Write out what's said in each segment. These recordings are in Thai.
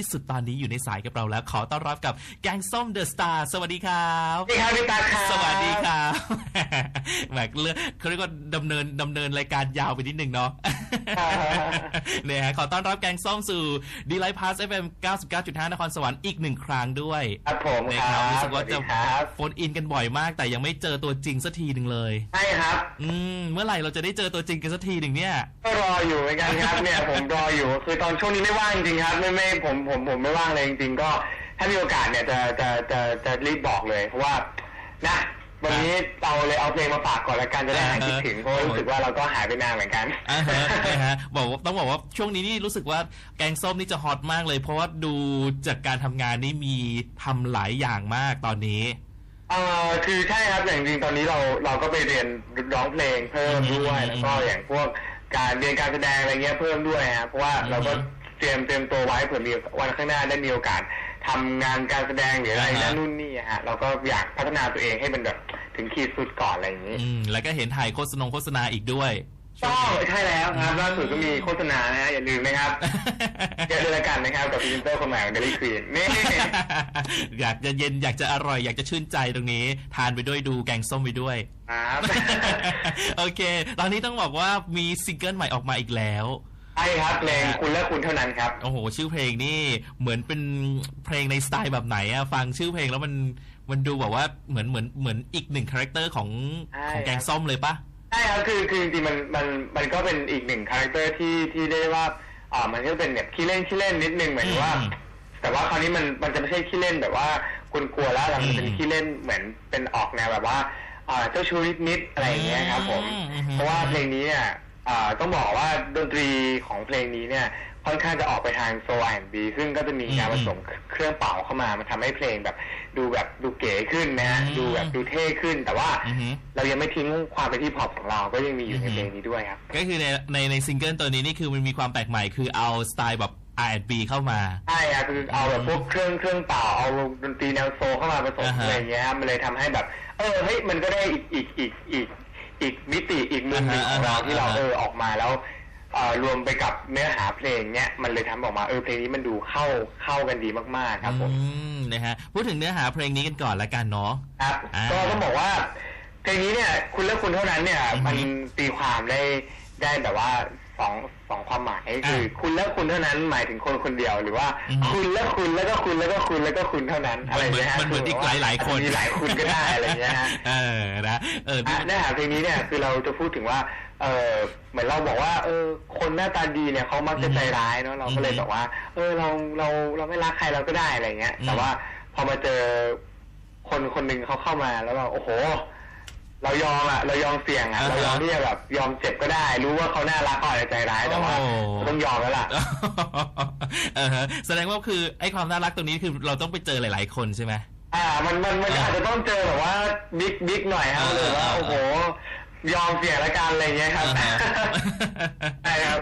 ที่สุดตอนนี้อยู่ในสายกับเราแล้ว ขอต้อนรับกับแกงส้มเดอะสตาร์สวัสดีครับสวัสดีครับพี่ตาครับสวัสดีครับแหมเลือกเขาเรียกว่าดำเนินดำเนินรายการยาวไปนิดนึงเนาะเนี่ยฮะขอต้อนรับแกงส้มสู่ดีไลท์พาสเอฟเอ็ม99.5นครสวรรค์อีกหนึ่งครั้งด้วยครับผมนะคครัรับบรู้สึกว่าจะสสดีครับโฟนอินกันบ่อยมาก แต่ยังไม่เจอตัวจริงสักทีหนึ่งเลยใช่ครับ อืมเมื่อไหร่เราจะได้เจอตัวจริงกันสักทีหนึ่งเนี่ยก็รออยู่เหมือนกันครับเนี่ยผมรออยู่คือตอนช่วงนี้ไม่ว่างจริงครับไม่ไม่ผมผมผมไม่ว่างเลยจริงๆก็ ถ้ามีโอกาสเนี่ยจะจะจะจะรีบบอกเลยเพราะว่านะวันนี้เราเลยเอาเพลงมาฝากก่อนละกันจะได้หายคิดถึงเพราะว่ารู้สึกว่าเราก็หายไปนานเหมือนกันอ่าฮะนะฮะบอกว่าต้องบอกว่าช่วงนี้นี่รู้สึกว่าแกงส้มนี่จะฮอตมากเลย เพราะว่าดูจากการทำงานนี่มีทำหลายอย่างมากตอนนี้เอ่อคือใช่ครับอย่างจริงๆตอนนี้เราเราก็ไปเรียนร้องเพลงเพิ่มด้วยอืมแล้วก็อย่างพวกการเรียนการแสดงอะไรเงี้ยเพิ่มด้วยฮะเพราะว่าอืมเราก็เต รียมเตรียมตัวไว้เผื่อมีวันข้างหน้าได้มีโอกาสทำงานการแสดงหรืออะไรอ่าฮะนั่นนู่นนี่ฮะเราก็อยากพัฒนาตัวเองให้มันแบบถึงขีดสุดก่อนอะไรอย่างนี้อืมแล้วก็เห็นถ่ายโฆษณาโฆษณาอีกด้วยก็ใช่แล้วครับล่าสุดก็มีโฆษณานะฮะอย่าลืมนะครับเจอด้วยกันนะครับกับพรีเซนเตอร์คนใหม่ของเดลิควีนนี่อยากจะเย็นอยากจะอร่อยอยากจะชื่นใจตรงนี้ ทานไปด้วยดูแกงส้มไปด้วยครับโอเค ตอนนี้ต้องบอกว่ามีซิงเกิลใหม่ออกมาอีกแล้ว ใช่ครับเพลงคุณและคุณเท่านั้นครับ โอ้โห ชื่อเพลงนี่เหมือนเป็นเพลงในสไตล์แบบไหนอะฟังชื่อเพลงแล้วมันมันดูแบบว่าเหมือนเหมือนเหมือนอีกหนึ่งคาแรคเตอร์ของใช่ของแกงส้มเลยปะใช่ครับคือคือจริงๆมันมันมันก็เป็นอีกหนึ่งคาแรคเตอร์ที่ที่ได้ว่าอ่ามันก็เป็นแบบขี้เล่นขี้เล่นนิดนึงหมายถึงว่าอืมแต่ว่าคราวนี้มันมันจะไม่ใช่ขี้เล่นแบบว่าคุณกลัวๆแล้วแต่มันเป็นอืมขี้เล่นเหมือนเป็นออกแนวแบบว่าอ่าเจ้าชู้นิดๆอะไรอย่างเงี้ยครับผมอืมอืมเพราะว่าเพลงนี้เนี่ยอ่า ต้องบอกว่าดนตรีของเพลงนี้เนี่ยค่อนข้างจะออกไปทางโซลแอนด์บีซึ่งก็จะมีการผสมเครื่องเป่าเข้ามา มันทำให้เพลงแบบ ดูแบบดูเก๋ขึ้นนะฮะดูแบบดูเท่ขึ้น แต่ว่าอือหือเรายังไม่ทิ้งความเป็นที่พอปของเราก็ยังมีอยู่ในอือฮึเพลงนี้ด้วยครับ ก็คือในในในซิงเกิลตัวนี้นี่คือมันมีความแปลกใหม่คือเอาสไตล์แบบ R&B เข้ามา ใช่ครับคือเอาแบบพวกเครื่องเครื่องเป่าเอาดนตรีแนวโซลเข้ามาผสมอ่าฮะอะไรอย่างเงี้ยครับมันเลยทำให้แบบ เออเฮ้ยมันก็ได้อีกอีกอีกอีก อีกมิติอีกมุมหนึ่งของเราอ่าฮะที่เราอ่าฮะเออออกมาแล้วเอ่อรวมไปกับเนื้อหาเพลงเนี้ยมันเลยทำออกมาเออเพลงนี้มันดูเข้าเข้ากันดีมากๆครับผมอืมนะฮะพูดถึงเนื้อหาเพลงนี้กันก่อนละกันเนาะครับอ่าก็ต้องบอกว่าเพลงนี้เนี่ยคุณและคุณเท่านั้นเนี่ยอือฮึมันตีความได้ได้แบบว่า สองสองความหมายคือออ่าคุณและคุณเท่านั้นหมายถึงคนคนเดียวหรือว่าอือฮึคุณและคุณแล้วก็คุณแล้วก็คุณแล้วก็คุณเท่านั้นอะไรอย่างเงี้ยฮะมันเหมือนคือีกแบบว่หลายๆคนอจจะมีหลายคุณก็ได้อะไรอย่างเงี้ยฮะเออนะเอออะเนื้อหาเพลงนี้เนี่ยคือเราจะพูดถึงว่าเออเหมือนเราบอกว่า เออ คนหน้าตาดีเนี่ยเขามักจะใจร้ายเนาะเราก็เลยอือฮึบอกว่า เออเราเราเราไม่รักใครเราก็ได้อะไรเงี้ยอืมแต่ว่าพอมาเจอคนคนหนึ่งเขาเข้ามาแล้วเราโอ้โห เรายอมอะเรายอมเสี่ยงอะเรายอมที่จะแบบยอมเจ็บก็ได้ รู้ว่าเขาน่ารักเขาอาจจะใจร้ายแต่ว่าโอ้ ต้องยอมแล้วล่ะเออฮะแสดงว่าคือไอ้ความน่ารักตรงนี้คือเราต้องไปเจอหลายๆคนใช่ไหม อ่า มันมันมันอ่าอาจจะต้องเจอแบบว่าบิ๊กบิ๊กหน่อยครับอ่าเลยว่าอ่า โอ้โหยอมเสี่ยงละกันอะไรเงี้ยครับอ่าฮะ ใช่ครับ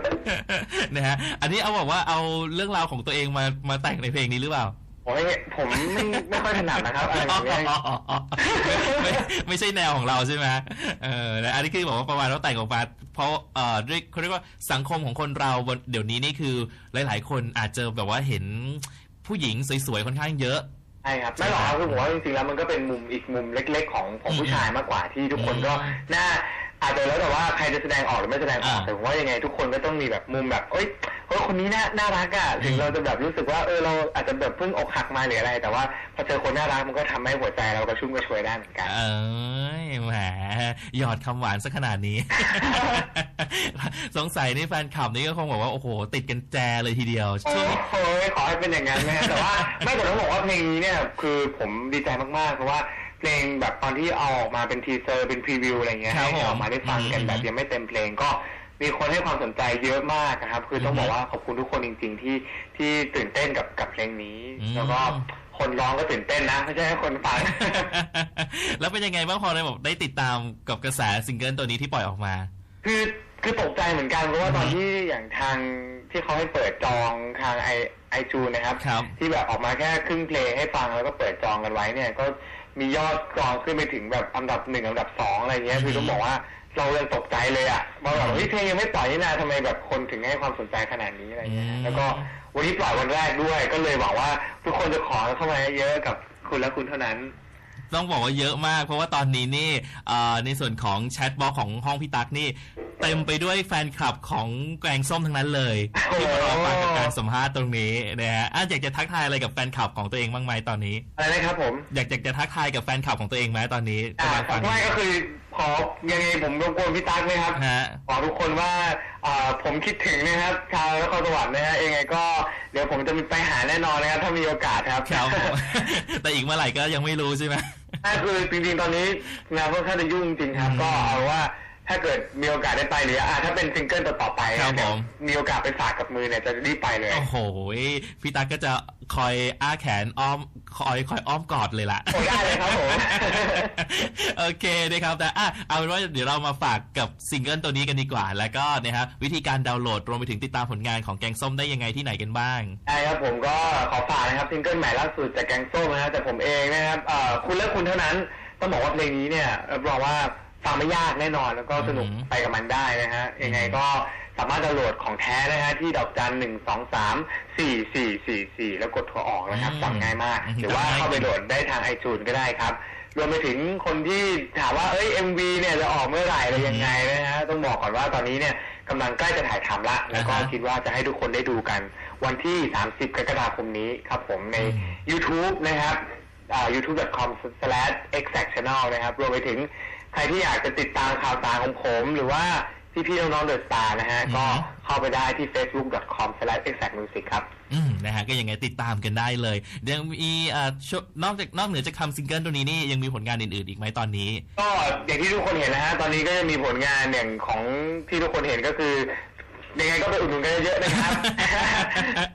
นะฮะอันนี้เอาบอกว่าเอาเรื่องราวของตัวเองมามาแต่งในเพลงนี้หรือเปล่า โอ้ยผมไม่ไม่ค่อยถนัดนะครับอะไรอย่างเงี้ยไม่ไม่ไม่ใช่แนวของเราใช่ไหมเออนะอันนี้คือบอกว่าประมาณว่าแต่งออกมาเพราะเอ่อด้วยเขาเรียกว่าสังคมของคนเราบนเดี๋ยวนี้นี่คือหลาย ๆ คนอาจจะแบบว่าเห็นผู้หญิงสวย ๆ ค่อนข้างเยอะใช่ครับไม่หรอกครับคือผมว่าจริงๆแล้วมันก็เป็นมุมอีกมุมเล็ก ๆ ของของผู้ชายมากกว่าที่ทุกคนก็อืมน่า อาจจะแล้วแต่ว่าใครจะแสดงออกหรือไม่แสดงออกอ่าแต่ผมว่ายังไงทุกคนก็ต้องมีแบบมุมแบบเอ้ยเฮ้ยคนนี้น่าน่ารักอะถึงเราจะแบบรู้สึกว่าเออเราอาจจะแบบเพิ่งอกหักมาหรืออะไร แต่ว่าพอเจอคนน่ารักมันก็ทำให้หัวใจเรากระชุ่มกระชวยได้เหมือนกัน เอ้ยแหมหยอดคำหวานซะขนาดนี้ สงสัยนี่แฟนคลับนี่ก็คงบอกว่า โอ้โห ติดกันแจเลยทีเดียวโอ้ช่วงนี้โหขอให้เป็นอย่างนั้นนะฮะแต่ว่า ไม่แต่ต้องบอกว่าเพลงนี้เนี่ยคือผมดีใจมากๆ เพราะว่า เพลงแบบตอนที่เอาออกมาเป็นทีเซอร์เป็นพรีวิวอะไรเงี้ยครับให้ออกมาได้ฟังกันผมแบบยังไม่เต็มเพลงก็มีคนให้ความสนใจเยอะมากนะครับ คือต้องอือฮึบอกว่าขอบคุณทุกคนจริง ๆ ที่ที่ตื่นเต้นกับกับเพลงนี้ อืม แล้วก็คนร้องก็ตื่นเต้นนะไม่ใช่แค่คนฟัง แล้วเป็นยังไงบ้างพอได้แบบได้ติดตามกับกระแสซิงเกิลตัวนี้ที่ปล่อยออกมา คือคือตกใจเหมือนกันเพราะว่าตอนที่อย่างทางที่เขาให้เปิดจองทางไอไอจูนะครับ ครับ ที่แบบออกมาแค่ครึ่งเพลงให้ฟังแล้วก็เปิดจองกันไว้เนี่ย ก็ มียอดกรองขึ้นไปถึงแบบอันดับหนึ่งอันดับสองอะไรเงี้ยอือฮึคือต้องบอกว่าเรายังตกใจเลยอะว่าแบบเฮ้ยเพลงยังไม่ปล่อยนี่นาทำไมแบบคนถึงให้ความสนใจขนาดนี้อะไรเงี้ยอืมแล้วก็วันนี้ปล่อยวันแรกด้วย ก็เลยหวังว่าทุกคนจะขอเข้ามาเยอะๆกับคุณและคุณเท่านั้นต้องบอกว่าเยอะมาก เพราะว่าตอนนี้นี่เอ่อในส่วนของแชทบ็อกของห้องพี่ตั๊กนี่ เต็มไปด้วยแฟนคลับของแกงส้มทั้งนั้นเลยที่มารอฟังกับการสัมภาษณ์ตรงนี้นะฮะอะอยากจะทักทายอะไรกับแฟนคลับของตัวเองบ้างไหมตอนนี้อะไรนะครับผมอยากจะจะทักทายกับแฟนคลับของตัวเองไหมตอนนี้อ่ากำลังฟังไม่ก็คือขอยังไงผมรบกวนพี่ตั๊กนะครับฮะขอทุกคนว่าเอ่อผมคิดถึงนะครับชาวนครสวรรค์นะฮะยังไงก็เดี๋ยวผมจะไปหาแน่นอนนะครับถ้ามีโอกาสครับครับผมแต่อีกเมื่อไหร่ก็ยังไม่รู้ใช่ไหมถ้าคือจริงๆตอนนี้งานค่อนข้างจะยุ่งจริงครับอืมก็เอาว่า ถ้าเกิดมีโอกาสได้ไปหรืออ่าถ้าเป็นซิงเกิลต่อๆไปครับเดี๋ยวผมมีโอกาสไปฝากกับมือเนี่ยจะรีบไปเลย โอ้โหพี่ตั๊กก็จะคอยอ้าแขนอ้อมคอยคอยอ้อมกอดเลยล่ะโอ้ได้เลยครับผมโอเคนะครับแต่อะเอาเป็นว่าเดี๋ยวเรามาฝากกับซิงเกิลตัวนี้กันดีกว่า แล้วก็นะครับวิธีการดาวน์โหลดรวมไปถึงติดตามผลงานของแกงส้มได้ยังไงที่ไหนกันบ้างใช่ครับผมก็ขอฝากนะครับซิงเกิลใหม่ล่าสุดจากแกงส้มนะครับแต่ผมเองนะครับเอ่อคุณและคุณเท่านั้นต้องบอกว่าเพลงนี้เนี่ยรับรองว่า ฟังไม่ยากแน่นอนแล้วก็สนุกอือหือไปกับมันได้นะฮะยังไงก็สามารถดาวน์โหลดของแท้นะฮะที่ดอกจันหนึ่งสองสามสี่สี่สี่สี่แล้วกดโทรออกนะครับจำง่ายมาก หรือว่าเข้าไปโหลดได้ทางไอจูนก็ได้ครับ รวมไปถึงคนที่ถามว่าเอ้ย MV เนี่ยจะออกเมื่อไหร่อะไรยังไงนะฮะต้องบอกก่อนว่าตอนนี้เนี่ยกำลังใกล้จะถ่ายทำละ แล้วก็อ่าฮะคิดว่าจะให้ทุกคนได้ดูกัน วันที่ 30 กรกฎาคมนี้ครับผมในอืม YouTube นะครับอ่า youtube.com/exactchannel นะครับรวมไปถึง ใครที่อยากจะติดตามข่าวสารของผม หรือว่าพี่ๆน้องๆเดอะสตาร์นะฮะ ก็เข้าไปได้ที่ facebook.com/exactmusic ครับ อืมนะฮะก็ยังไงติดตามกันได้เลยเดี๋ยวมีเอ่อช่วงนอกจากนอกเหนือจากทำซิงเกิลตัวนี้นี่ยังมีผลงานอื่นๆอีกไหมตอนนี้ ก็อย่างที่ทุกคนเห็นนะฮะ ตอนนี้ก็จะมีผลงานอย่างของที่ทุกคนเห็นก็คือ ยังไงก็ไปอุดหนุนกันเยอะๆนะครับ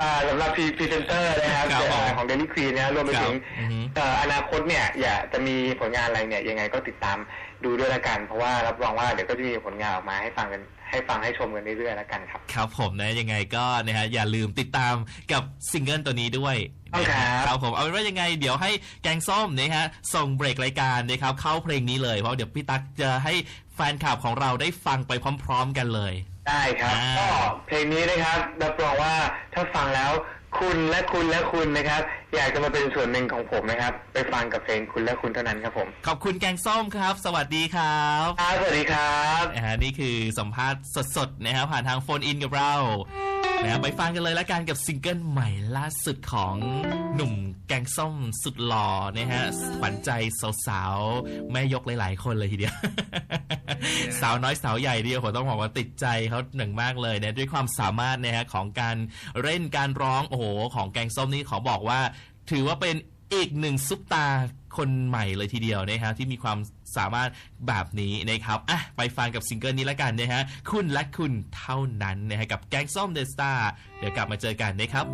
อ่าสำหรับพรีเซนเตอร์นะครับครับผมของเดลี่ควีนนะรวมไปถึงครับอือฮึเอ่ออนาคตเนี่ยอยากจะมีผลงานอะไรเนี่ยยังไงก็ติดตามดูด้วยละกัน เพราะว่ารับรองว่าเดี๋ยวก็จะมีผลงานออกมาให้ฟังกันให้ฟังให้ชมกันเรื่อยๆละกันครับ ครับผมนะยังไงก็นะฮะอย่าลืมติดตามกับซิงเกิลตัวนี้ด้วยครับนะฮะครับผมเอาเป็นว่ายังไงเดี๋ยวให้แกงส้มนะฮะส่งเบรกรายการนะครับเข้าเพลงนี้เลยเพราะเดี๋ยวพี่ตั๊กจะให้แฟนคลับของเราได้ฟังไปพร้อม ๆ กันเลย ได้ครับอ่า ก็เพลงนี้นะครับรับรองว่าถ้าฟังแล้วคุณและคุณและคุณนะครับ อยากจะมาเป็นส่วนหนึ่งของผมนะครับ ไปฟังกับเพลงคุณและคุณเท่านั้นครับผมขอบคุณแกงส้มครับ สวัสดีครับครับสวัสดีครับ นะฮะนี่คือสัมภาษณ์สดๆนะครับผ่านทางโฟนอินกับเรา นะไปฟังกันเลยละกันกับซิงเกิลใหม่ล่าสุดของหนุ่มแกงส้มสุดหล่อนะฮะขวัญใจสาวๆแม่ยกหลายๆคนเลยทีเดียว สาวน้อยสาวใหญ่เดียวผมต้องบอกว่าติดใจเขาหนึ่งมากเลยนะด้วยความสามารถนะฮะของการเล่นการร้องโอ้โหของแกงส้มนี่ขอบอกว่า ถือว่าเป็น อีกหนึ่งซุปตาคนใหม่เลยทีเดียวนะครับที่มีความสามารถแบบนี้นะครับอะไปฟังกับซิงเกิลนี้ละกันนะฮะคุณและคุณเท่านั้นนะฮะกับแกงส้มเดอะสตาร์เดี๋ยวกลับมาเจอกันนะครับ